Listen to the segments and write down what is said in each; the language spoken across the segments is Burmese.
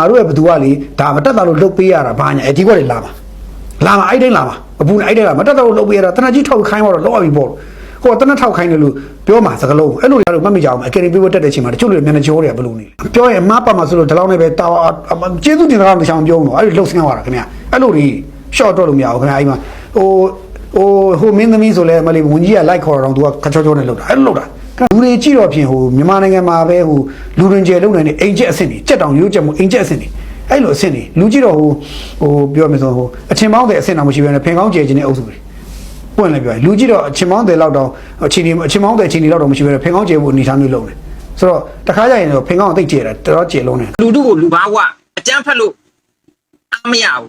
ငါတို့ရဲ့ဘသူကလေဒါမတက်တာလို့လှုပ်ပေးရတာဘာညာအဲဒီကွက်တွေလာမှာလာမှာအဲ့တိုင်းလာမှာအပူနဲ့အဲ့တိုင်းလာမတက်တာလို့လှုပ်ပေးရတာတနက်ကြီးထောက်ခိုင်းတော့လောက်ပြီပေါ့ဟိုကတနက်ထောက်ခိုင်းတယ်လို့ပြောမှာစကလုံးအဲ့လိုရတော့မှတ်မိကြအောင်အကယ်ဒမီပေးဖို့တက်တဲ့အချိန်မှာတချို့လူမျက်နှာကြောတွေကဘယ်လိုနေလဲပြောရင်အမပါမှာဆိုလို့ဒီလောက်နဲ့ပဲတာကျေးဇူးတင်တာတော့မချောင်ပြောတော့အဲ့ဒီလှုပ်ဆင်းသွားတာခင်ဗျအဲ့လိုတွေ short တော့လို့မရဘူးခင်ဗျအဲ့မှာဟိုဟိုဟိုမင်းသမီးဆိုလဲမလေးဝန်ကြီးကလိုက်ခေါ်တော့သူကခချောချောနဲ့လှုပ်တာအဲ့လိုလှုပ်တာ လူတွေကြည့်တော့ဖြင့်ဟိုမြန်မာနိုင်ငံမှာပဲဟိုလူရင်ကျဲလုံနေတဲ့အိမ်ကျက်အဆင့်တွေကြက်တောင်ရိုးကျက်မှုအိမ်ကျက်အဆင့်တွေအဲ့လိုအဆင့်တွေလူကြည့်တော့ဟိုဟိုပြောမယ်ဆိုဟိုအချင်းပေါင်းတဲ့အဆင့်တော့မရှိဘဲနဲ့ဖင်ကောင်းကျဲခြင်းတဲ့အုပ်စုတွေပွင့်လည်းပြောရင်လူကြည့်တော့အချင်းပေါင်းတဲ့လောက်တော့အချင်းဒီအချင်းပေါင်းတဲ့အချင်းဒီလောက်တော့မရှိဘဲနဲ့ဖင်ကောင်းကျဲဖို့အနေထားမျိုးလုပ်နေဆိုတော့တခါကြရင်တော့ဖင်ကောင်းအသိကျဲတာတော်တော်ကျဲလုံးနေလူတို့ကိုလူဘာဝအကြမ်းဖက်လို့အမရဘူး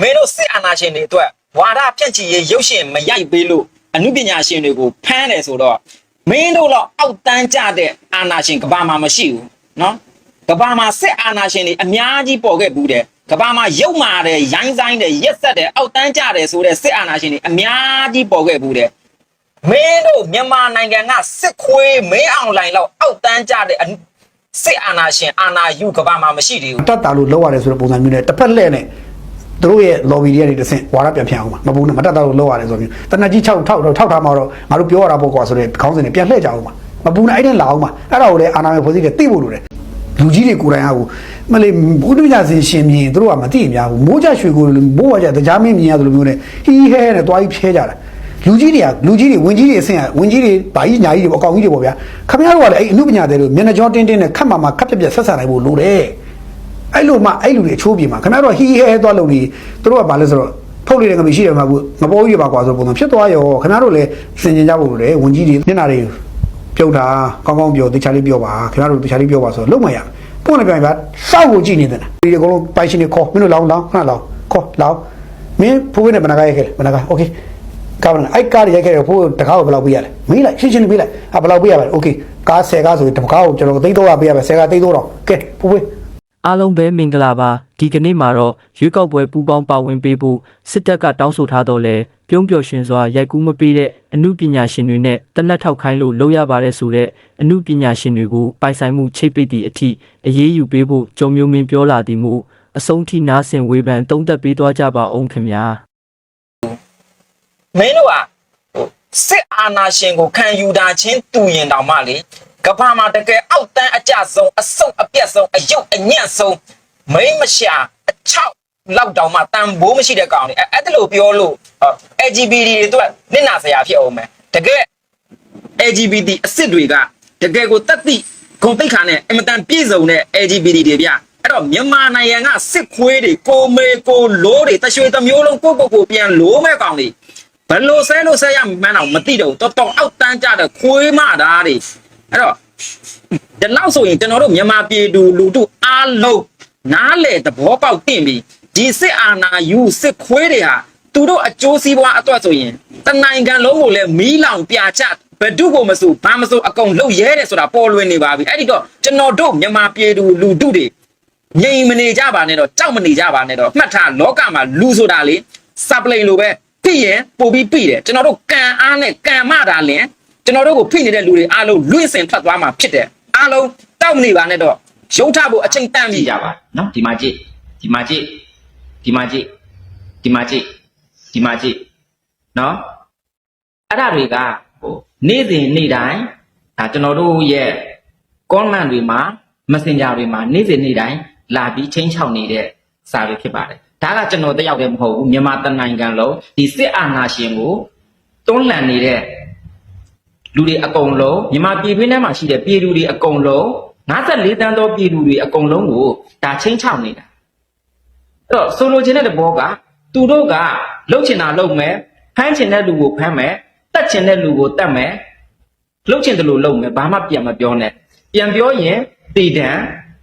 မင်းတို့စစ်အာဏာရှင်တွေအတွက်ဝါဒဖြန့်ချီရေးရုပ်ရှင်မရိုက်ပေးလို့အမှုပညာရှင်တွေကိုဖမ်းတယ်ဆိုတော့ မင်းတို့တော့အောက်တန်းကြတဲ့အာဏာရှင်ကဘာမှမရှိဘူးနော်ကဘာမှစစ်အာဏာရှင်တွေအများကြီးပေါ်ခဲ့ဘူးတယ်ကဘာမှရုပ်မာတယ်ရိုင်းဆိုင်တယ်ရက်ဆက်တယ်အောက်တန်းကြတယ်ဆိုတဲ့စစ်အာဏာရှင်တွေအများကြီးပေါ်ခဲ့ဘူးတယ်မင်းတို့မြန်မာနိုင်ငံကစစ်ခွေးမင်းအွန်လိုင်းလောက်အောက်တန်းကြတဲ့အနုစစ်အာဏာရှင်အာဏာယူကဘာမှမရှိသေးဘူးတတ်တာလို့လောက်ရတယ်ဆိုတဲ့ပုံစံမျိုးနဲ့တစ်ဖက်လှည့်နဲ့ သူတို့ရဲ့ lobby တွေကနေတစ်ဆင့်ဝါရပြန်ပြန်အောင်ပါမပူနဲ့မတတ်တာလို့လောက်ရတယ်ဆိုပြီးတနက်ကြီး6ထောက်ထောက်ထားမှာတော့ငါတို့ပြောရတာပေါ့ကွာဆိုတဲ့ခေါင်းစဉ်တွေပြန်လှည့်ကြအောင်ပါမပူနဲ့အဲ့တဲ့လာအောင်ပါအဲ့ဒါကိုလည်းအာနာမဖွဲ့စည်းတယ်သိဖို့လိုတယ်လူကြီးတွေကိုယ်တိုင်ဟာကိုမလေးဘုဒ္ဓမြတ်စင်ရှင်မြင်သူတို့ကမသိများဘူးမိုးကြရွှေကိုမိုးဝါကြတရားမင်းမြင်ရတယ်လို့မျိုးနဲ့ဟီးဟဲနဲ့တွားကြီးဖျဲကြတာလူကြီးတွေကလူကြီးတွေဝင်ကြီးတွေအဆင့်ကဝင်ကြီးတွေဗာကြီးညာကြီးတွေပေါ့အကောင်ကြီးတွေပေါ့ဗျာခမရတို့ကလည်းအဲ့အမှုပညာတွေလို့မျက်နှာကြောတင်းတင်းနဲ့ခတ်မှာမှာခတ်ပြက်ပြက်ဆက်ဆံနိုင်ဖို့လိုတယ် အဲ့လိုမှအဲ့လူတွေအချိုးပြေမှာခင်ဗျားတို့ဟီးဟဲသွားလို့နေသူတို့ကဘာလဲဆိုတော့ဖုတ်လေးတဲ့ငမရှိတယ်မှာဘူးငပေါ်ကြီးတွေပါကွာဆိုပုံစံဖြစ်သွားရောခင်ဗျားတို့လည်းစင်ကြင်ကြဖို့လိုတယ်ဝင်ကြီးတွေမျက်နှာတွေပြုတ်တာကောင်းကောင်းပြောတခြားလေးပြောပါခင်ဗျားတို့တခြားလေးပြောပါဆိုတော့လုံးမရဘူးပုံနဲ့ပြန်ပါစောက်ကိုကြည့်နေတယ်ဒီအကုန်လုံးပိုင်ရှင်တွေခေါ်မင်းတို့လောင်းလောင်းခဏလောင်းခေါ်လောင်းမင်းဖိုးဝင်းနဲ့ဘဏ္ဍာရိုက်ခဲ့ဘဏ္ဍာโอเคကားဘဏ္ဍာအဲ့ကားတွေရိုက်ခဲ့တယ်ဖိုးတကားကိုဘယ်လောက်ပေးရလဲမေးလိုက်ရှင်းရှင်းလေးပေးလိုက်ဟာဘယ်လောက်ပေးရပါလဲโอเคကား10ကားဆိုရင်တကားကိုကျွန်တော်သိတော့ပေးရပါ10ကားသိတော့တော့ကဲဖိုးဝင်း အားလုံးပဲမင်္ဂလာပါဒီကနေ့မှာတော့ရွေးကောက်ပွဲပူးပေါင်းပါဝင်ပေးဖို့စစ်တပ်ကတောင်းဆိုထားတော့လဲပြုံးပျော်ရွှင်စွာရိုက်ကူးမပေးတဲ့အမှုပညာရှင်တွေနဲ့တနက်ထောက်ခိုင်းလို့လုပ်ရပါတယ်ဆိုတဲ့အမှုပညာရှင်တွေကိုပိုင်ဆိုင်မှုချိတ်ပိတ်သည့်အထိအရေးယူပေးဖို့ကြုံမျိုးမင်းပြောလာသည်မူအဆုံးထိနားဆင်ဝေဖန်တုံးသက်ပေးသွားကြပါအောင်ခင်ဗျာမင်းတို့ကဟိုစစ်အာဏာရှင်ကိုခံယူတာချင်းတူရင်တောင်မှလေ ကဘာမှတကယ်အောက်တန်းအကြဆုံးအဆုတ်အပြက်ဆုံးအယုတ်အညံ့ဆုံးမိမ့်မရှာအချောက်လောက်တောင်မှတန်ဘိုးမရှိတဲ့ကောင်တွေအဲ့အဲ့ဒါလို့ပြောလို့အော် LGBT တွေအတွက်နင့်နာစရာဖြစ်အောင်မယ်တကယ် LGBT အစ်စ်တွေကတကယ်ကိုတတ်သိဂုံတိတ်ခါနဲ့အင်မတန်ပြည့်စုံတဲ့ LGBT တွေဗျအဲ့တော့မြန်မာနိုင်ငံကစစ်ခွေးတွေကိုမေကိုလိုးတွေတရွှေတစ်မျိုးလုံးကိုကိုကိုပြန်လိုးမဲ့ကောင်တွေဘယ်လိုဆဲလို့ဆဲရမှန်းတော့မသိတော့ဘူးတော်တော်အောက်တန်းကြတဲ့ခွေးမသားတွေ အဲ့တော့ဒီလောက်ဆိုရင်ကျွန်တော်တို့မြန်မာပြည်သူလူထုအားလုံးနားလေသဘောပေါက်တင်ပြီးဒီစစ်အာဏာယူစစ်ခွေးတွေဟာသူတို့အကျိုးစီးပွားအတွက်ဆိုရင်တနိုင်ငံလုံးကိုလည်းမီးလောင်ပြချဘယ်သူကိုမဆိုဘာမဆိုအကုန်လုံရဲတယ်ဆိုတာပေါ်လွင်နေပါပြီအဲ့ဒီတော့ကျွန်တော်တို့မြန်မာပြည်သူလူထုတွေငြိမ်မနေကြပါနဲ့တော့ကြောက်မနေကြပါနဲ့တော့မှတ်ထားလောကမှာလူဆိုတာလေစပလိန်လိုပဲဖိရင်ပို့ပြီးပြီတယ်ကျွန်တော်တို့ကံအားနဲ့ကံမတာလင် ကျွန်တော်တို့ကိုဖိနေတဲ့လူတွေအားလုံးလွင့်စင်ထွက်သွားမှာဖြစ်တယ်အားလုံးတောက်မနေပါနဲ့တော့ရုံထဖို့အချိန်တန်ပြီကြည့်ကြပါနော်ဒီမှာကြည့်ဒီမှာကြည့်ဒီမှာကြည့်ဒီမှာကြည့်ဒီမှာကြည့်နော်အဲ့ဒါတွေကဟိုနေ့စဉ်နေ့တိုင်းဒါကျွန်တော်တို့ရဲ့ comment တွေမှာ messenger တွေမှာနေ့စဉ်နေ့တိုင်းလာပြီးချင်းချောက်နေတဲ့စာတွေဖြစ်ပါတယ်ဒါကကျွန်တော်တယောက်တည်းမဟုတ်ဘူးမြန်မာတနိုင်ငံလုံးဒီစစ်အာဏာရှင်ကိုတွန်းလှန်နေတဲ့ လူတွေအကုန်လုံးမြန်မာပြည်တွင်းထဲမှာရှိတဲ့ပြည်သူတွေအကုန်လုံး54တန်းသောပြည်သူတွေအကုန်လုံးကိုဒါချင်းချောက်နေတာအဲ့တော့ဆိုလိုချင်တဲ့သဘောကသူတို့ကလှုပ်ချင်တာလှုပ်မယ်ဖမ်းချင်တဲ့လူကိုဖမ်းမယ်တတ်ချင်တဲ့လူကိုတတ်မယ်လှုပ်ချင်တယ်လို့လှုပ်မယ်ဘာမှပြန်မပြောနဲ့ပြန်ပြောရင်တည်တံ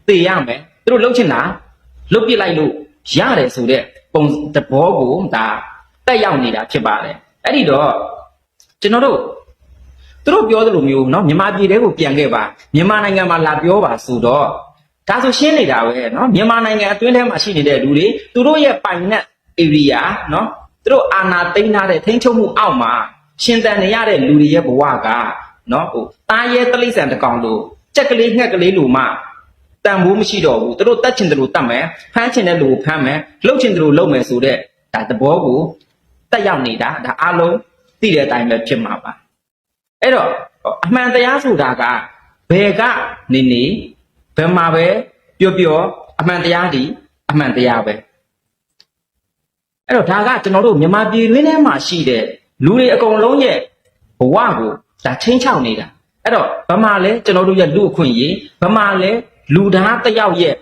တည်ရမယ်သူတို့လှုပ်ချင်တာလှုပ်ပြစ်လိုက်လို့ရတယ်ဆိုတဲ့ပုံသဘောကိုဒါတက်ရောက်နေတာဖြစ်ပါတယ်အဲ့ဒီတော့ကျွန်တော်တို့ သူတို့ပြောသလိုမျိုးเนาะမြန်မာပြည်တဲကိုပြန်ခဲ့ပါမြန်မာနိုင်ငံမှာလာပြောပါဆိုတော့ဒါဆိုရှင်းနေတာပဲเนาะမြန်မာနိုင်ငံအတွင်းထဲမှာရှိနေတဲ့လူတွေသူတို့ရဲ့ပိုင်နက် area เนาะသူတို့အာဏာသိမ်းထားတဲ့ထိန်းချုပ်မှုအောက်မှာရှင်သန်နေရတဲ့လူတွေရဲ့ဘဝကเนาะဟိုတားရဲတလိษံတစ်ကောင်လို့ကြက်ကလေးငှက်ကလေးလိုမှ တန်ဖိုးမရှိတော့ဘူးသူတို့တတ်ချင်တယ်လို့တတ်မယ်ဖမ်းချင်တဲ့လူကိုဖမ်းမယ်လှုပ်ချင်တယ်လို့လှုပ်မယ်ဆိုတော့ဒါသဘောကိုတက်ရောက်နေတာဒါအားလုံးသိတဲ့အတိုင်းပဲဖြစ်မှာပါ အဲ့တော့အမှန်တရားဆိုတာကဘယ်ကနေနေဘယ်မှာပဲပြောပြောအမှန်တရားဒီအမှန်တရားပဲအဲ့တော့ဒါကကျွန်တော်တို့မြန်မာပြည်တွင်းထဲမှာရှိတဲ့လူတွေအကုန်လုံးရဲ့ဘဝကိုဒါချင်းချောက်နေတာအဲ့တော့ဗမာလဲကျွန်တော်တို့ရဲ့လူအခွင့်အရေးဗမာလဲလူသားတစ်ယောက်ရဲ့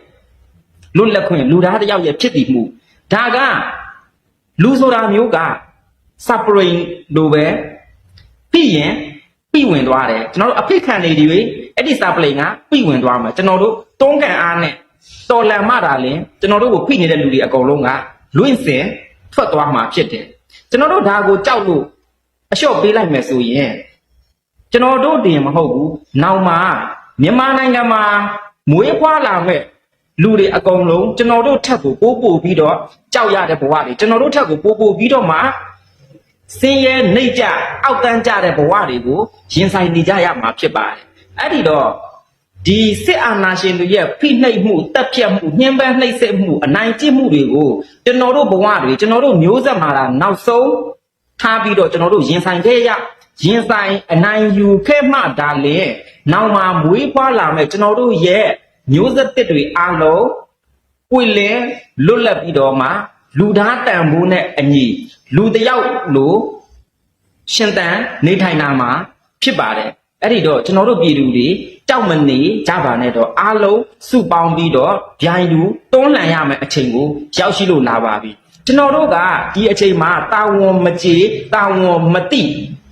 လွတ်လပ်ခွင့်လူသားတစ်ယောက်ရဲ့ဖြစ်တည်မှုဒါကလူဆိုတာမျိုးက suffering လိုပဲပြီးရင် ပြီးဝင်သွားတယ်ကျွန်တော်တို့အဖိတ်ခံနေဒီတွေအဲ့ဒီ suffering ကပြီးဝင်သွားမှာကျွန်တော်တို့တွန်းကန်အားနဲ့တော်လန်မှတာလင်ကျွန်တော်တို့ကိုဖိနေတဲ့လူတွေအကုန်လုံးကလွင့်စင်ထွက်သွားမှာဖြစ်တယ်ကျွန်တော်တို့ဒါကိုကြောက်လို့အလျှော့ပေးလိုက်မယ်ဆိုရင်ကျွန်တော်တို့တင်မဟုတ်ဘူးနောက်မှာမြန်မာနိုင်ငံမှာမွေးဖွားလာမဲ့လူတွေအကုန်လုံးကျွန်တော်တို့ထက်ကိုပိုးပို့ပြီးတော့ကြောက်ရတဲ့ဘဝတွေကျွန်တော်တို့ထက်ကိုပိုးပို့ပြီးတော့မှ စင်းရဲနှိပ်ကြအောက်တန်းကြတဲ့ဘဝတွေကိုရင်ဆိုင်နေကြရမှာဖြစ်ပါတယ်အဲ့ဒီတော့ဒီစစ်အာဏာရှင်တွေရဲ့ဖိနှိပ်မှုတပ်ဖြတ်မှုညှဉ်းပန်းနှိပ်စက်မှုအနိုင်ကျင့်မှုတွေကိုကျွန်တော်တို့ဘဝတွေကျွန်တော်တို့မျိုးဆက်မှာလာနောက်ဆုံးထားပြီးတော့ကျွန်တော်တို့ရင်ဆိုင်ခဲ့ရရင်ဆိုင်အနိုင်ယူခဲ့မှဒါလေနောက်မှာမွေးဖွားလာမဲ့ကျွန်တော်တို့ရဲ့မျိုးဆက်တစ်တွေအားလုံးပွင့်လင်းလွတ်လပ်ပြီးတော့မှ လူသားတန်ဖိုးနဲ့အညီလူတစ်ယောက်လိုရှင်တန်နေထိုင်တာမှာဖြစ်ပါတယ်အဲ့ဒီတော့ကျွန်တော်တို့ပြည်သူတွေကြောက်မနေကြပါနဲ့တော့အားလုံးစုပေါင်းပြီးတော့ဗျိုင်းလူတွန်းလှန်ရမယ့်အချိန်ကိုရောက်ရှိလို့လာပါပြီကျွန်တော်တို့ကဒီအချိန်မှာတာဝန်မကြေတာဝန်မတိ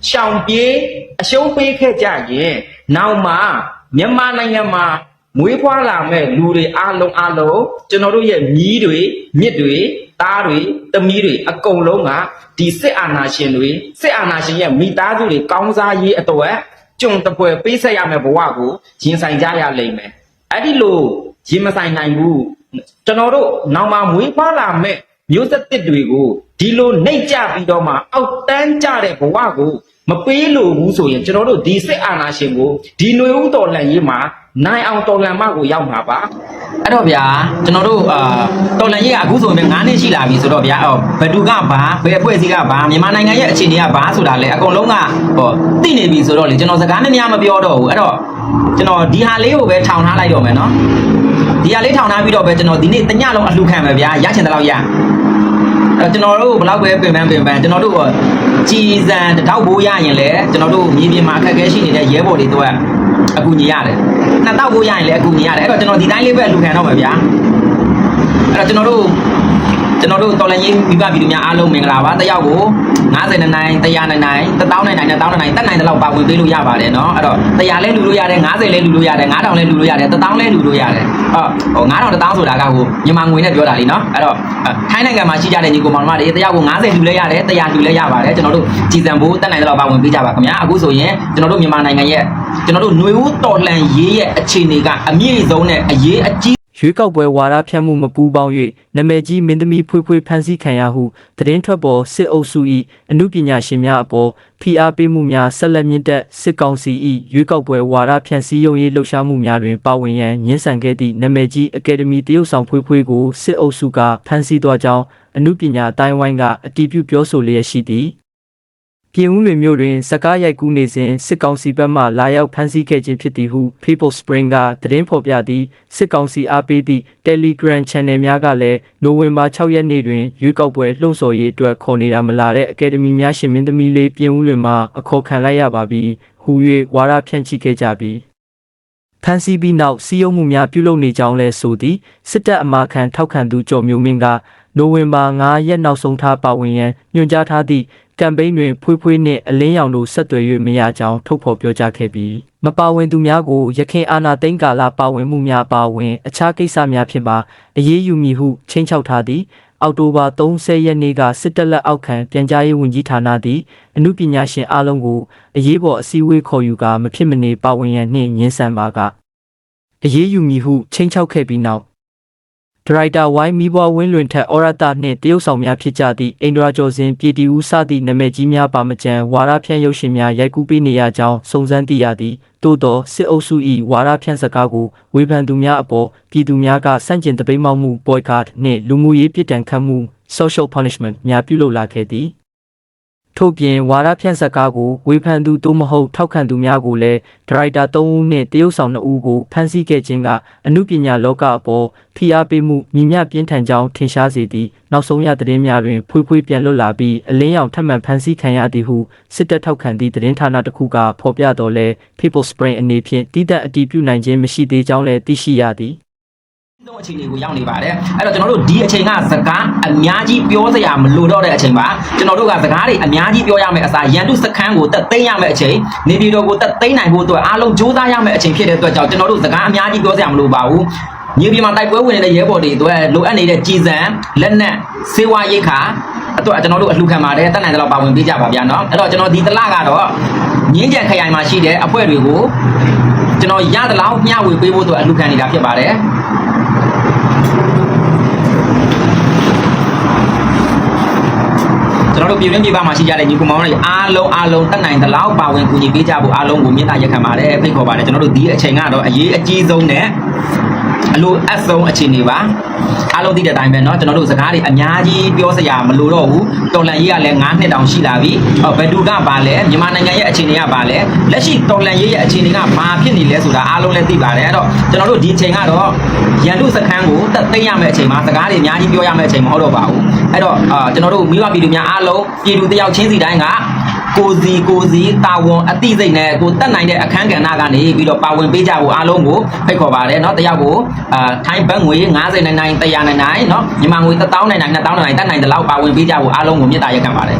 ရှောင်ပြေးအရှုံးပေးခဲ့ကြရင်နောက်မှမြန်မာနိုင်ငံမှာမွေးဖွားလာမဲ့လူတွေအားလုံးအားလုံးကျွန်တော်တို့ရဲ့မြီးတွေမြစ်တွေ သားတွေသမီးတွေအကုန်လုံးကဒီစစ်အာဏာရှင်တွေစစ်အာဏာရှင်ရဲ့မိသားစုတွေကောင်းစားရေးအတွက်ကြုံတပွဲပေးဆက်ရမယ့်ဘဝကိုရင်ဆိုင်ကြရလိမ့်မယ်အဲ့ဒီလိုရင်မဆိုင်နိုင်ဘူးကျွန်တော်တို့နောက်မှမွေးဖွားလာမဲ့မျိုးဆက်တစ်တွေကိုဒီလိုနှိပ်ကြပြီးတော့မှအောက်တန်းကြတဲ့ဘဝကို မပေးလို့ဘူးဆိုရင်ကျွန်တော်တို့ဒီစစ်အာဏာရှင်ကိုဒီຫນွေဦးတော်လှန်ရေးမှာနိုင်အောင်တော်လှန်မကိုရောက်မှာပါအဲ့တော့ဗျာကျွန်တော်တို့အာတော်လှန်ရေးကအခုဆိုရင်9နှစ်ရှိလာပြီဆိုတော့ဗျာအော်ဘယ်သူကဘာဘယ်အဖွဲ့အစည်းကဘာမြန်မာနိုင်ငံရဲ့အခြေအနေကဘာဆိုတာလဲအကုန်လုံးကဟောသိနေပြီဆိုတော့လေကျွန်တော်စကားနဲ့များမပြောတော့ဘူးအဲ့တော့ကျွန်တော်ဒီဟာလေးကိုပဲထောင်ထားလိုက်တော့မယ်နော်ဒီဟာလေးထောင်ထားပြီးတော့ပဲကျွန်တော်ဒီနေ့တညလုံးအလှခံမယ်ဗျာရချင်တဲ့လောက်ရအဲ့တော့ကျွန်တော်တို့ဘယ်လောက်ပဲပင်ပန်းပင်ပန်းကျွန်တော်တို့ ကကြည်စံတစ်ထောက်ဘိုးရရင်လည်းကျွန်တော်တို့မြေပြင်မှာအခက်အခဲရှိနေတဲ့ရဲဘော်တွေတော့အကူညီရတယ်နှစ်တောက်ဘိုးရရင်လည်းအကူညီရတယ်အဲ့တော့ကျွန်တော်ဒီတိုင်းလေးပဲအလူခံတော့မှာဗျာအဲ့တော့ကျွန်တော်တို့ ကျွန်တော်တို့တော်လည်းရင်းမိဘပြည်သူများအားလုံးမင်္ဂလာပါတယောက်ကို90နိုင်နိုင်100နိုင်နိုင်1000နိုင်နိုင်1000နိုင်တက်နိုင်တဲ့လောက်ပါဝင်ပေးလို့ရပါတယ်เนาะအဲ့တော့100လဲလူလို့ရတယ်90လဲလူလို့ရတယ်9000လဲလူလို့ရတယ်1000လဲလူလို့ရတယ်အော်ဟို9000 1000ဆိုတာကဟိုမြန်မာငွေနဲ့ပြောတာလीเนาะအဲ့တော့ထိုင်းနိုင်ငံမှာရှိကြတဲ့ညီကိုမောင်နှမတွေတယောက်ကို90လူလဲရတယ်100လူလဲရပါတယ်ကျွန်တော်တို့ကြည်စံဖို့တက်နိုင်တဲ့လောက်ပါဝင်ပေးကြပါခင်ဗျာအခုဆိုရင်ကျွန်တော်တို့မြန်မာနိုင်ငံရဲ့ကျွန်တော်တို့ຫນွေဦးတော်လှန်ရေးရဲ့အခြေအနေကအမြင့်ဆုံးနဲ့အရေးအကြီး ရွေးကောက်ပွဲဝါဒဖြန့်မှုမပူးပေါင်း၍နာမည်ကြီးမင်းသမီးဖွေးဖွေးဖမ်းဆီးခံရဟုသတင်းထွက်ပေါ်စစ်အုပ်စု၏အမှုပညာရှင်များအပေါ်ဖိအားပေးမှုများဆက်လက်မြင့်တက်စစ်ကောင်စီ၏ရွေးကောက်ပွဲဝါဒဖြန့်စည်းရုံးရေးလှုပ်ရှားမှုများတွင်ပါဝင်ရန်ညှင်းဆန်ခဲ့သည့်နာမည်ကြီးအကယ်ဒမီတရုတ်ဆောင်ဖွေးဖွေးကိုစစ်အုပ်စုကဖမ်းဆီးသွားကြောင်းအမှုပညာအတိုင်းဝိုင်းကအတည်ပြုပြောဆိုလျက်ရှိသည် ပြည်ဦးလွင်မြို့တွင်စကားရိုက်ကူးနေစဉ်စစ်ကောင်စီဘက်မှလာရောက်ဖမ်းဆီးခဲ့ခြင်းဖြစ်သည်ဟု People Spring ကသတင်းဖော်ပြသည့်စစ်ကောင်စီအားပေးသည့် Telegram Channel များကလည်းနိုဝင်ဘာ6ရက်နေ့တွင်ရွေးကောက်ပွဲလှုံ့ဆော်ရေးအတွက်ခေါ်နေတာမလာတဲ့အကယ်ဒမီများရှင်မင်းသမီးလေးပြည်ဦးလွင်မှအခေါ်ခံလိုက်ရပါပြီဟူ၍ဝါဒဖြန့်ချိခဲ့ကြပြီးဖမ်းဆီးပြီးနောက်စီးရုံးမှုများပြုလုပ်နေကြောင်းလဲဆိုသည်စစ်တပ်အမာခံထောက်ခံသူကျော်မျိုးမင်းကနိုဝင်ဘာ9ရက်နောက်ဆုံးထားပါဝင်ရန်ညွှန်ကြားထားသည့် ကမ်ပိန်းတွင်ဖွေးဖွေးနှင့်အလင်းရောင်တို့ဆက်သွယ်၍မရကြောင်းထုတ်ဖော်ပြောကြားခဲ့ပြီးမပါဝင်သူများကိုရခိုင်အာဏာသိမ်းကာလပါဝင်မှုများပါဝင်အခြားကိစ္စများဖြစ်ပါအရေးယူမည်ဟုချိန်ချောက်ထားသည်အောက်တိုဘာ30ရက်နေ့ကစစ်တပ်လက်အောက်ခံပြန်ကြားရေးဝန်ကြီးဌာနသည်အမှုပညာရှင်အလုံးကိုအရေးပေါ်အစည်းအဝေးခေါ်ယူကာမဖြစ်မနေပါဝင်ရန်နှင့်ညှင်းဆန်ပါကအရေးယူမည်ဟုချိန်ချောက်ခဲ့ပြီးနောက် ဒဒရိုက်တာဝိုင်းမီဘွားဝင်းလွင်ထက်ဩရတနှင့်တရုတ်ဆောင်များဖြစ်ကြသည့်အိန္ဒြာကျော်စင်ပြည်တီဦးစသည့်နာမည်ကြီးများပါမကျန်ဝါရဖြန့်ရုပ်ရှင်များရိုက်ကူးပေးနေရကြောင်းစုံစမ်းသိရသည်သို့သောစစ်အုပ်စု၏ဝါရဖြန့်စကားကိုဝေဖန်သူများအပေါ်ပြည်သူများကစန့်ကျင်တပိတ်မောက်မှု boycott နှင့်လူမှုရေးပြစ်ဒဏ်ခတ်မှု social punishment များပြုလုပ်လာခဲ့သည် ထို့ပြင်ဝါရဖြန့်စကားကိုဝေဖန်သူသို့မဟုတ်ထောက်ခံသူများကိုလည်းဒရိုက်တာ3ဦးနှင့်တရုတ်ဆောင်2ဦးကိုဖမ်းဆီးခဲ့ခြင်းကအမှုပညာလောကအပေါ်ဖိအားပေးမှုမြင့်မြတ်ပြင်းထန်ကြောင်းထင်ရှားစေသည့်နောက်ဆုံးရသတင်းများတွင်ဖွေးဖွေးပြန်လွတ်လာပြီးအလင်းရောင်ထပ်မံဖမ်းဆီးခံရသည်ဟုစစ်တပ်ထောက်ခံသည့်သတင်းဌာနတစ်ခုကဖော်ပြတော်လဲ People Spring အနေဖြင့်တည်တဲ့အတည်ပြုနိုင်ခြင်းမရှိသေးကြောင်းလည်းသိရှိရသည် ဆုံးအခြေအနေကိုရောက်နေပါတယ်အဲ့တော့ကျွန်တော်တို့ဒီအချိန်ကစကားအများကြီးပြောစရာမလိုတော့တဲ့အချိန်ပါကျွန်တော်တို့ကစကားတွေအများကြီးပြောရမယ့်အစားရန်တုစခန်းကိုတက်သိမ်းရမယ့်အချိန်နေပြည်တော်ကိုတက်သိမ်းနိုင်ဖို့အတွက်အားလုံးစူးစမ်းရမယ့်အချိန်ဖြစ်တဲ့အတွက်ကြောင့်ကျွန်တော်တို့စကားအများကြီးပြောစရာမလိုပါဘူးမြေပြင်မှာတိုက်ပွဲဝင်နေတဲ့ရဲဘော်တွေအတွက်လိုအပ်နေတဲ့ကြည်စံလက်နက်စေဝါရိတ်ခါအတွက်ကျွန်တော်တို့အလှခံပါတယ်တက်နိုင်တဲ့လောက်ပါဝင်ပေးကြပါဗျာနော်အဲ့တော့ကျွန်တော်ဒီတစ်လကတော့ငင်းကြံခရိုင်မှာရှိတဲ့အဖွဲ့တွေကိုကျွန်တော်ရတဲ့လောက်မျှဝေပေးဖို့အတွက်အလှခံနေတာဖြစ်ပါတယ် ကျွန်တော်တို့ပြည်တွင်းပြည်ပမှာရှိကြတဲ့ညီကောင်မောင်တွေအားလုံးအားလုံးတက်နိုင်သလောက်ပါဝင်ကူညီပေးကြဖို့အားလုံးကိုမြတ်တာရက်ခံပါတယ်ဖိတ်ခေါ်ပါတယ်ကျွန်တော်တို့ဒီအချိန်ကတော့အရေးအကြီးဆုံးနဲ့အလိုအပ်ဆုံးအခြေအနေပါအားလုံးသိတဲ့အတိုင်းပဲเนาะကျွန်တော်တို့စကားတွေအများကြီးပြောစရာမလိုတော့ဘူးတော်လန်ရေးကလည်း9နှစ်တောင်ရှိလာပြီဟောဘယ်သူကပါလဲမြန်မာနိုင်ငံရဲ့အခြေအနေကပါလဲလက်ရှိတော်လန်ရေးရဲ့အခြေအနေကဘာဖြစ်နေလဲဆိုတာအားလုံးလည်းသိပါတယ်အဲ့တော့ကျွန်တော်တို့ဒီအချိန်ကတော့ရန်သူစခန်းကိုတက်သိမ်းရမယ့်အချိန်မှာစကားတွေအများကြီးပြောရမယ့်အချိန်မဟုတ်တော့ပါဘူး အဲ့တော့အာကျွန်တော်တို့မိဘပြည်သူများအားလုံးပြည်သူတယောက်ချင်းစီတိုင်းက ကိုစီကိုစီတာဝန်အတိစိတ်နဲ့ကိုတက်နိုင်တဲ့အခန်းကဏ္ဍကနေပြီးတော့ပါဝင်ပေးကြဖို့အားလုံးကိုဖိတ်ခေါ်ပါတယ်เนาะတယောက်ကိုအာထိုင်းဘတ်ငွေ90နိုင်နိုင်100နိုင်နိုင်เนาะမြန်မာငွေ1000နိုင်နိုင်2000နိုင်တက်နိုင်တဲ့လောက်ပါဝင်ပေးကြဖို့အားလုံးကိုမြတ်တာရက်ခံပါတယ်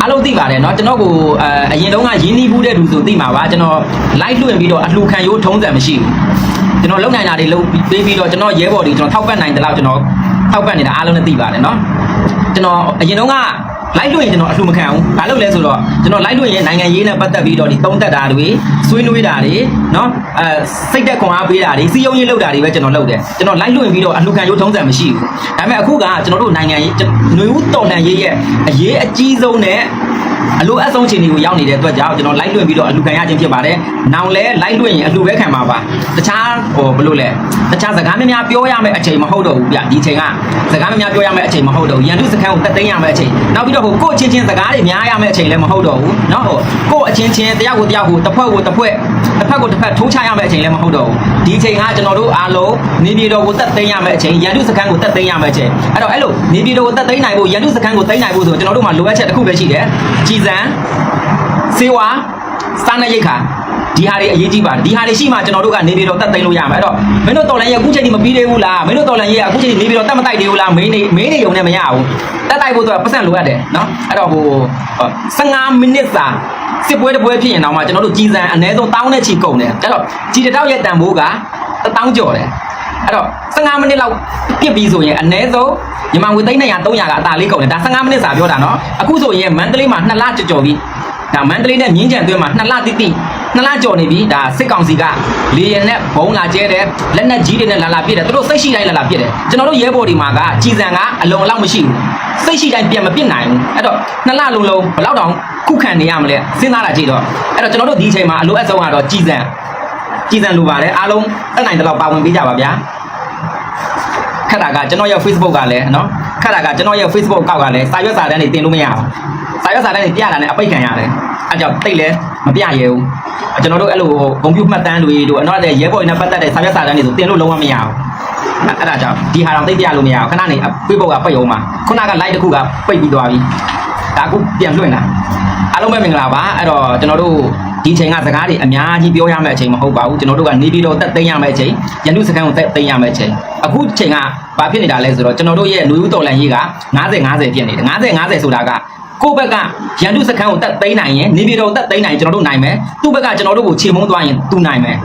အားလုံးသိပါတယ်เนาะကျွန်တော်ကိုအအရင်တုန်းကရင်းနှီးဘူးတဲ့သူဆိုသိမှာပါကျွန်တော် live လွှင့်ပြီးတော့အလှခံရိုးထုံးစံမရှိဘူးကျွန်တော်လုံနိုင်တာတွေလုံပေးပြီးတော့ကျွန်တော်ရဲဘော်တွေကျွန်တော်ထောက်ပတ်နိုင်တဲ့လောက်ကျွန်တော် ထောက်ပံ့နေတာအားလုံးလည်းသိပါတယ်နော်ကျွန်တော်အရင်တော့ကလိုက်လို့ရင်ကျွန်တော်အလှမခံဘူးဘာလို့လဲဆိုတော့ကျွန်တော်လိုက်လို့ရင်နိုင်ငံရေးနဲ့ပတ်သက်ပြီးတော့ဒီတုံးတက်တာတွေဆွေးနွေးတာတွေနော်အဲစိတ်သက်ခွန်အားပေးတာတွေစီယုံရေးလုပ်တာတွေပဲကျွန်တော်လုပ်တယ်ကျွန်တော်လိုက်လို့ရင်ပြီးတော့အလှခံရိုးထုံးစံမရှိဘူးဒါပေမဲ့အခုကကျွန်တော်တို့နိုင်ငံရေးຫນွေဦးတော်လှန်ရေးရဲ့အရေးအကြီးဆုံးနဲ့ အလိုအဆုံးအခြေအနေကိုရောက်နေတဲ့အတွက်ကြောင့်ကျွန်တော်လိုက်လွှင့်ပြီးတော့အလှခံရခြင်းဖြစ်ပါတယ်။နောင်လဲလိုက်လွှင့်ရင်အလှပဲခံပါပါ။တခြားဟိုဘယ်လိုလဲ။တခြားစကားများများပြောရမယ့်အချိန်မဟုတ်တော့ဘူးဗျ။ဒီအချိန်ကစကားများများပြောရမယ့်အချိန်မဟုတ်တော့ဘူး။ရန်သူစခန်းကိုတက်သိမ်းရမယ့်အချိန်။နောက်ပြီးတော့ဟိုကိုယ့်ချင်းချင်းစကားတွေများရမယ့်အချိန်လည်းမဟုတ်တော့ဘူး။နော်ဟိုကိုယ့်အချင်းချင်းတယောက်ကိုတယောက်ကိုတစ်ဖွဲ့ကိုတစ်ဖွဲ့တစ်ဖက်ကိုတစ်ဖက်ထိုးချရမယ့်အချိန်လည်းမဟုတ်တော့ဘူး။ဒီအချိန်ကကျွန်တော်တို့အားလုံးနေပြည်တော်ကိုတက်သိမ်းရမယ့်အချိန်ရန်သူစခန်းကိုတက်သိမ်းရမယ့်အချိန်။အဲ့တော့အဲ့လိုနေပြည်တော်ကိုတက်သိမ်းနိုင်ဖို့ရန်သူစခန်းကိုသိမ်းနိုင်ဖို့ဆိုကျွန်တော်တို့မှာလိုအပ်ချက်တစ်ခုပဲရှိတယ်။ကြည်စံစေဝါစားနပ်ရိတ်ခါဒီဟာတွေအရေးကြီးပါတယ်ဒီဟာတွေရှိမှကျွန်တော်တို့ကနေပြည်တော်တက်သိမ်းလို့ရမှာအဲ့တော့မင်းတို့တော်လန်ရဲ့အခုချိန်ဒီမပြီးသေးဘူးလားမင်းတို့တော်လန်ရဲ့အခုချိန်ဒီနေပြည်တော်တက်မတိုက်သေးဘူးလားမင်းနေမင်းနေုံနဲ့မရဘူးတက်တိုက်ဖို့တော့ပတ်စံလိုအပ်တယ်နော်အဲ့တော့ဟို15မိနစ်စာစစ်ပွဲတစ်ပွဲဖြစ်ရင်တော့မှကျွန်တော်တို့ကြီးစံအနည်းဆုံးတောင်းနဲ့ချီကုန်တယ်အဲ့တော့ကြီးတစ်တောက်ရဲ့တန်ဖိုးကတောင်းကျော်တယ် အဲ့တော့15မိနစ်လောက်ပြစ်ပြီးဆိုရင်အနည်းဆုံးညီမငွေ300 300ကအသာလေးကုန်တယ်ဒါ15မိနစ်စာပြောတာနော်အခုဆိုရင်မန္တလေးမှာ2လကြော်ကြော်ပြီးဒါမန္တလေးနဲ့မြင်းကြံတွင်းမှာနှစ်လတိတိနှစ်လကြော်နေပြီဒါစစ်ကောင်စီကလေရင်နဲ့ဘုံလာကျဲတယ်လက်နက်ကြီးတွေနဲ့လာလာပြစ်တယ်သူတို့စိတ်ရှိတိုင်းလာလာပြစ်တယ်ကျွန်တော်တို့ရဲဘော်ဒီမှာကကြီးစံကအလုံးအလောက်မရှိဘူးစိတ်ရှိတိုင်းပြန်မပြစ်နိုင်ဘူးအဲ့တော့နှစ်လလုံးလုံးဘယ်လောက်တောင်ခုခံနေရမလဲစဉ်းစားတာကြည့်တော့အဲ့တော့ကျွန်တော်တို့ဒီအချိန်မှာအလိုအပ်ဆုံးကတော့ကြီးစံကြီးစံလိုပါတယ်အားလုံးတက်နိုင်တဲ့လောက်ပါဝင်ပေးကြပါဗျာ ခက်တာကကျွန်တော်ရဲ့ Facebook ကလည်းနော်ခက်တာကကျွန်တော်ရဲ့ Facebook ကောက်ကလည်းစာရွက်စာတမ်းတွေတင်လို့မရဘူးစာရွက်စာတမ်းတွေပြတာနဲ့အပိတ်ခံရတယ်အဲကြောင့်တိတ်လည်းမပြရဲဘူးကျွန်တော်တို့အဲ့လိုဂုံပြူမှတ်တမ်းတွေတို့အနောက်တဲ့ရဲဘော်တွေနဲ့ပတ်သက်တဲ့စာရွက်စာတမ်းတွေဆိုတင်လို့လုံးဝမရဘူးအဲ့အဲ့ဒါကြောင့်ဒီဟာတော့တိတ်ပြလို့မရဘူးခဏနေ Facebook ကပိတ်အောင်ပါခုနက live တစ်ခုကပိတ်ပြီးသွားပြီဒါအခုပြန်လွှင့်တာအားလုံးပဲမင်္ဂလာပါအဲ့တော့ကျွန်တော်တို့ ဒီချိန်ကစကားတွေအများကြီးပြောရမယ့်အချိန်မဟုတ်ပါဘူးကျွန်တော်တို့ကနေပြည်တော်တက်သိမ်းရမယ့်အချိန်ရန်သူစခန်းကိုတက်သိမ်းရမယ့်အချိန်အခုချိန်ကဘာဖြစ်နေတာလဲဆိုတော့ကျွန်တော်တို့ရဲ့လူဦးတော်လန်ရေးက90 50ဖြစ်နေတယ်90 50ဆိုတာကကိုယ့်ဘက်ကရန်သူစခန်းကိုတက်သိမ်းနိုင်ရင်နေပြည်တော်တက်သိမ်းနိုင်ရင်ကျွန်တော်တို့နိုင်မယ်သူ့ဘက်ကကျွန်တော်တို့ကိုချေမုန်းသွားရင်သူနိုင်မယ်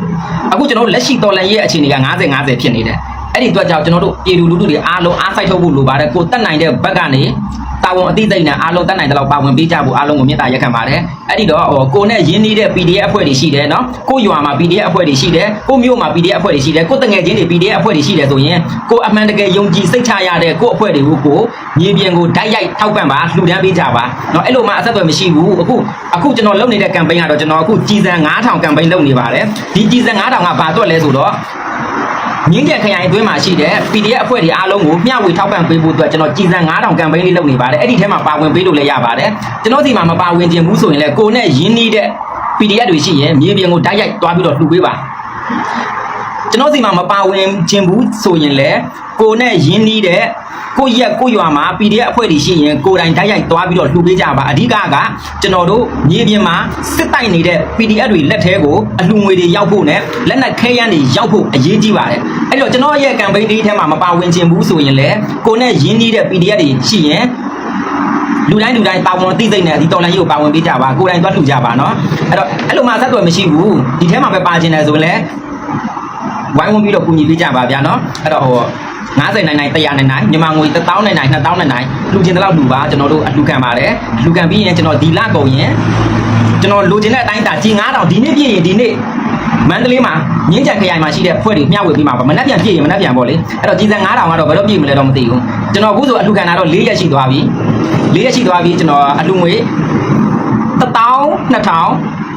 အခုကျွန်တော်တို့လက်ရှိတော်လန်ရေးအခြေအနေက90 50ဖြစ်နေတယ် အဲ့ဒီအတွက်ကြောင့်ကျွန်တော်တို့ပြည်သူလူထုတွေအားလုံးအားစိုက်ထုတ်ဖို့လိုပါတယ်ကိုတက်နိုင်တဲ့ဘက်ကနေတာဝန်အသိသိနဲ့အားလုံးတက်နိုင်တဲ့လောက်ပါဝင်ပေးကြဖို့အားလုံးကိုမြတ်တာရက်ခံပါတယ်အဲ့ဒီတော့ဟိုကိုနဲ့ရင်းနှီးတဲ့ PDF အဖွဲ့တွေရှိတယ်နော်ကိုရွာမှာ PDF အဖွဲ့တွေရှိတယ်ကိုမြို့မှာ PDF အဖွဲ့တွေရှိတယ်ကိုတငယ်ချင်းတွေ PDF အဖွဲ့တွေရှိတယ်ဆိုရင်ကိုအမှန်တကယ်ယုံကြည်စိတ်ချရတဲ့ကိုအဖွဲ့တွေကိုကိုမြေပြင်ကိုဓာတ်ရိုက်ထောက်ပံ့ပါလှူဒန်းပေးကြပါနော်အဲ့လိုမှအဆက်အသွယ်မရှိဘူးအခုအခုကျွန်တော်လုပ်နေတဲ့ campaign ကတော့ကျွန်တော်အခုကြီးစံ9000 campaign လုပ်နေပါတယ်ဒီကြီးစံ9000ကဘာတော့လဲဆိုတော့ မြင်းကြံခရိုင်အတွင်းမှာရှိတဲ့ PDF အဖွဲ့တွေအားလုံးကိုမျှဝေထောက်ပံ့ပေးဖို့အတွက်ကျွန်တော်ကြည်စံ9000ကမ်ပိန်းလေးလုပ်နေပါတယ်အဲ့ဒီထဲမှာပါဝင်ပေးလို့လည်းရပါတယ်ကျွန်တော်ဒီမှာမပါဝင်ခြင်းဘူးဆိုရင်လည်းကိုနဲ့ရင်းနှီးတဲ့ PDF တွေရှိရင်မြေပြင်ကိုတိုက်ရိုက်တွားပြီးတော့လှူပေးပါကျွန်တော်ဒီမှာမပါဝင်ခြင်းဘူးဆိုရင်လည်းကိုနဲ့ရင်းနှီးတဲ့ ကိုရက်ကိုရွာမှာ PDF အဖွဲ့တွေရှိရင်ကိုယ်တိုင်တိုက်ရိုက်သွားပြီးတော့လှူပေးကြပါအဓိကကကျွန်တော်တို့မြေပြင်မှာစစ်တိုက်နေတဲ့ PDF တွေလက်ထဲကိုအလှူငွေတွေရောက်ဖို့နဲ့လက်နက်ခဲယမ်းတွေရောက်ဖို့အရေးကြီးပါတယ်အဲ့တော့ကျွန်တော်ရဲ့ campaign ဒီထဲမှာမပါဝင်ခြင်းဘူးဆိုရင်လေကိုနဲ့ရင်းနှီးတဲ့ PDF တွေရှိရင်လူတိုင်းလူတိုင်းပါဝင်သိသိနဲ့ဒီတော်လိုင်းကြီးကိုပါဝင်ပေးကြပါကိုယ်တိုင်သွားလှူကြပါနော်အဲ့တော့အဲ့လိုမှဆက်သွယ်မရှိဘူးဒီထဲမှာပဲပါခြင်းတယ်ဆိုရင်လေဝိုင်းဝန်းပြီးတော့ကူညီပေးကြပါဗျာနော်အဲ့တော့ဟို 90နိုင်နိုင်100နိုင်နိုင်မြန်မာငွေ1000နိုင်နိုင်2000နိုင်နိုင်လှူခြင်းတလောက်လှူပါကျွန်တော်တို့အလှူခံပါတယ်လှူခံပြီးရင်ကျွန်တော်ဒီလကုန်ရင်ကျွန်တော်လိုချင်တဲ့အတိုင်းတာကြီး9000ဒီနေ့ပြည့်ရင်ဒီနေ့မန္တလေးမှာမြင်းကြံခရိုင်မှာရှိတဲ့ဖွဲ့တွေမျှဝေပြီးမှာပါမနှက်ပြန်ပြည့်ရင်မနှက်ပြန်ပေါ့လေအဲ့တော့ကြီးစံ9000ကတော့ဘယ်တော့ပြည့်မလဲတော့မသိဘူးကျွန်တော်အခုဆိုအလှူခံတာတော့4ရက်ရှိသွားပြီ4ရက်ရှိသွားပြီကျွန်တော်အလှူငွေ1000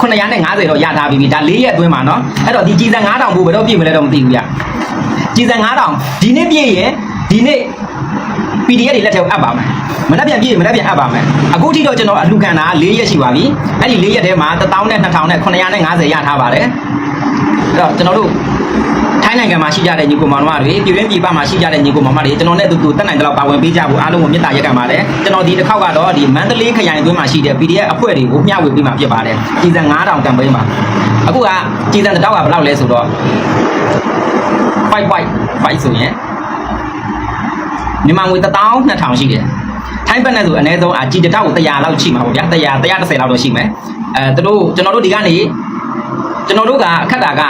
2950တော့ရထားပြီဒါ4ရက်အတွင်းမှာเนาะအဲ့တော့ဒီကြီးစံ9000ဘူးဘယ်တော့ပြည့်မလဲတော့မသိဘူးဗျ ကြီးစံ9000ဒီနေ့ပြည့်ရင်ဒီနေ့ PDF တွေလက်ထဲကိုအပ်ပါမယ်မနှက်ပြန်ပြည့်ရင်မနှက်ပြန်အပ်ပါမယ်အခုထိတော့ကျွန်တော်အလှူခံတာ4ရက်ရှိပါပြီအဲ့ဒီ4ရက်ထဲမှာ1000နဲ့2000နဲ့950ရထားပါတယ်အဲ့တော့ကျွန်တော်တို့ထိုင်းနိုင်ငံမှာရှိကြတဲ့ညီကိုမောင်နှမတွေပြည်တွင်းပြည်ပမှာရှိကြတဲ့ညီကိုမောင်မတွေကျွန်တော်နဲ့အတူတူတက်နိုင်တဲ့လောက်ပါဝင်ပေးကြဖို့အားလုံးကိုမေတ္တာရက်ခံပါတယ်ကျွန်တော်ဒီတစ်ခေါက်ကတော့ဒီမန္တလေးခရိုင်အတွင်းမှာရှိတဲ့ PDF အဖွဲ့တွေကိုမျှဝေပေးမှာဖြစ်ပါတယ်ကြီးစံ9000ကမ်ပိန်းပါအခုကကြီးစံတစ်တောက်ကဘယ်လောက်လဲဆိုတော့ 5 5 5ဆိုရင်မြန်မာငွေ12000ရှိတယ်ထိုင်းဘက်နဲ့ဆိုအနည်းဆုံးအကြီးတစ်တောက်ကို100လောက်ရှိမှာပေါ့ဗျာ100 130လောက်တော့ရှိမယ်အဲသူတို့ကျွန်တော်တို့ဒီကနေ ကျွန်တော်တို့ကအခက်တာက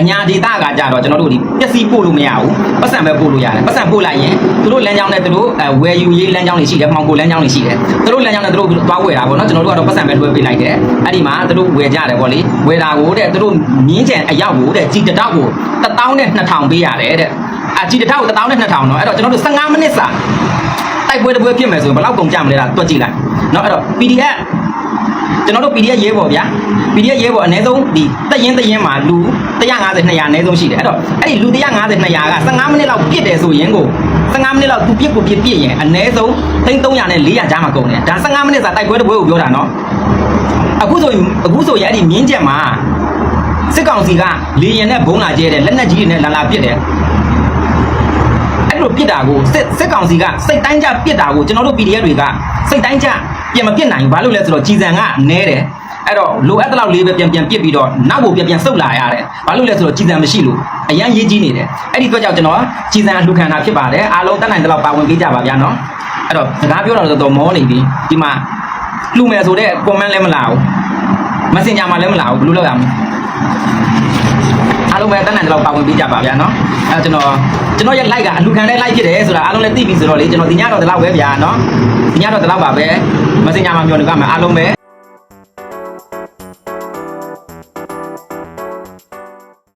အညာဒေတာကကြတော့ကျွန်တော်တို့ဒီပျက်စီးပို့လို့မရဘူးပတ်စံပဲပို့လို့ရတယ်ပတ်စံပို့လိုက်ရင်သူတို့လမ်းကြောင်းနဲ့သူတို့ဝယ်ယူရေးလမ်းကြောင်းတွေရှိတယ်မှောင်ကိုလမ်းကြောင်းတွေရှိတယ်သူတို့လမ်းကြောင်းနဲ့သူတို့သွားဝယ်တာပေါ့နော်ကျွန်တော်တို့ကတော့ပတ်စံပဲလွှဲပေးလိုက်တယ်အဲ့ဒီမှာသူတို့ဝယ်ကြတယ်ပေါ့လေဝယ်တာကိုတဲ့သူတို့မြင်းကြံအရောက်ကိုတဲ့ជីတတောက်ကို1000နဲ့2000ပေးရတယ်တဲ့အជីတတောက်ကို1000နဲ့2000နော်အဲ့တော့ကျွန်တော်တို့15မိနစ်စာတိုက်ပွဲတစ်ပွဲဖြစ်မယ်ဆိုရင်ဘယ်လောက်ကုန်ကြမလဲလားတွက်ကြည့်လိုက်နော်အဲ့တော့ PDF ကျွန်တော်တို့ PDF ရဲပေါ်ဗျာ PDF ရဲပေါ်အနည်းဆုံးဒီတက်ရင်တက်ရင်မှာလူ150 200အနည်းဆုံးရှိတယ်အဲ့တော့အဲ့ဒီလူ150 200က15မိနစ်လောက်ပြစ်တယ်ဆိုရင်ကို15မိနစ်လောက်သူပြစ်ကိုပြစ်ပြစ်ရင်အနည်းဆုံး300နဲ့400ကြားမှာကုန်တယ်ဒါ15မိနစ်စာတိုက်ပွဲတစ်ပွဲကိုပြောတာနော်အခုဆိုအခုဆိုရင်အဲ့ဒီမြင်းကျက်မှာစစ်ကောင်စီကလေရင်နဲ့ဘုံလာကျဲတယ်လက်နက်ကြီးတွေနဲ့လာလာပစ်တယ်အဲ့လိုပစ်တာကိုစစ်စစ်ကောင်စီကစိတ်တိုင်းကြပစ်တာကိုကျွန်တော်တို့ PDF တွေကစိတ်တိုင်းကြ ပြန်မပြစ်နိုင်ဘူးဘာလို့လဲဆိုတော့ကြီးစံကနဲတယ်အဲ့တော့လိုအပ်တဲ့လောက်လေးပဲပြန်ပြန်ပြစ်ပြီးတော့နောက်ကိုပြန်ပြန်ဆုတ်လာရတယ်ဘာလို့လဲဆိုတော့ကြီးစံမရှိလို့အရန်ရေးကြီးနေတယ်အဲ့ဒီအတွက်ကြောင့်ကျွန်တော်ကြီးစံလှူခံတာဖြစ်ပါတယ်အားလုံးတတ်နိုင်တဲ့လောက်ပါဝင်ပေးကြပါဗျာနော်အဲ့တော့စကားပြောတာတော့တော်တော်မောနေပြီဒီမှာလှူမယ်ဆိုတဲ့ comment လည်းမလာဘူး messenger မှာလည်းမလာဘူးဘယ်လိုလုပ်ရမလဲအားလုံးပဲတက်နိုင်တဲ့လောက်ပါဝင်ပေးကြပါဗျာနော်အဲကျွန်တော်ကျွန်တော်ရဲ့ like ကအလူခံတဲ့ like ဖြစ်တယ်ဆိုတာအားလုံးလည်းသိပြီဆိုတော့လေကျွန်တော်ဒီညတော့ဒီလောက်ပဲဗျာနော်ဒီညတော့ဒီလောက်ပါပဲ messenger မှာပြောနေကြမှာအားလုံးပဲ